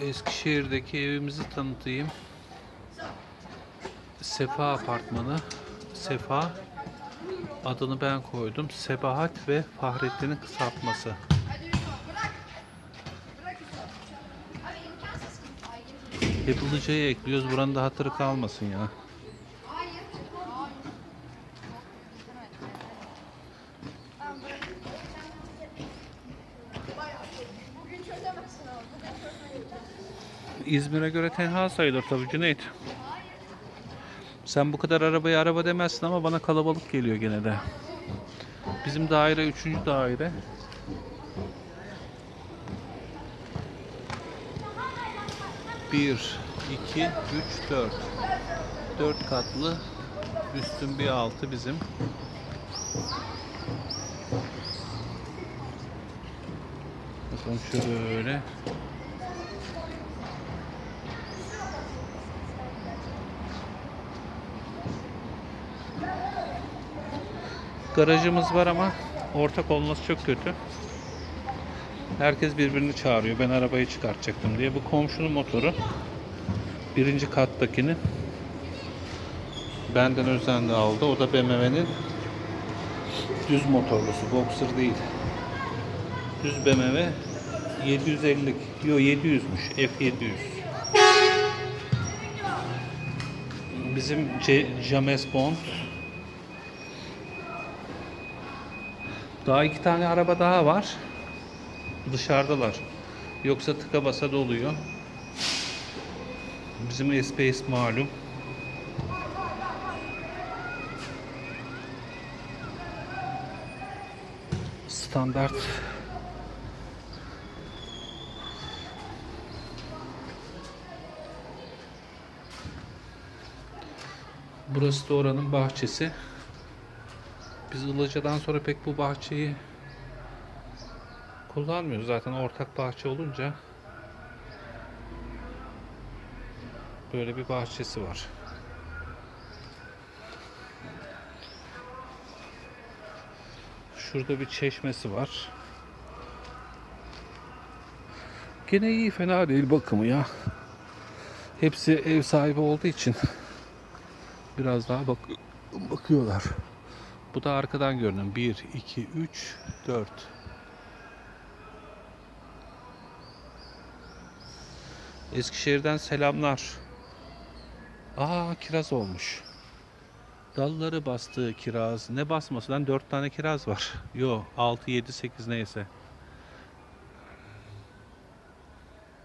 Eskişehir'deki evimizi tanıtayım. Sefa Apartmanı. Sefa adını ben koydum. Sebahat ve Fahrettin'in kısaltması. Hep Ilıca'yı ekliyoruz. Buranın da hatırı kalmasın ya. İzmir'e göre tenha sayılır tabii Cüneyt. Sen bu kadar arabaya araba demezsin ama bana kalabalık geliyor gene de. Bizim daire 3. daire. Bir, iki, üç, dört. Dört katlı. Üstün bir altı bizim. Bakın şöyle. Garajımız var ama ortak olması çok kötü. Herkes birbirini çağırıyor. Ben arabayı çıkartacaktım diye. Bu komşunun motoru. Birinci kattakini benden özendi aldı. O da BMW'nin düz motorlusu. Boxer değil. Düz BMW 750'lik. Yo 700'müş. F700. Bizim C- James Bond Daha iki tane araba daha var. Dışarıdalar. Yoksa tıka basa doluyor. Bizim Espace malum. Standart Burası da oranın bahçesi. Biz Ilıca'dan sonra pek bu bahçeyi kullanmıyoruz. Zaten ortak bahçe olunca böyle bir bahçesi var. Şurada bir çeşmesi var. Gene iyi fena değil bakımı ya. Hepsi ev sahibi olduğu için biraz daha bak bakıyorlar. Bu da arkadan görünen. 1, 2, 3, 4. Eskişehir'den selamlar. Aa kiraz olmuş. Dalları bastığı kiraz. Ne basması lan? 4 tane kiraz var. Yo 6, 7, 8 neyse.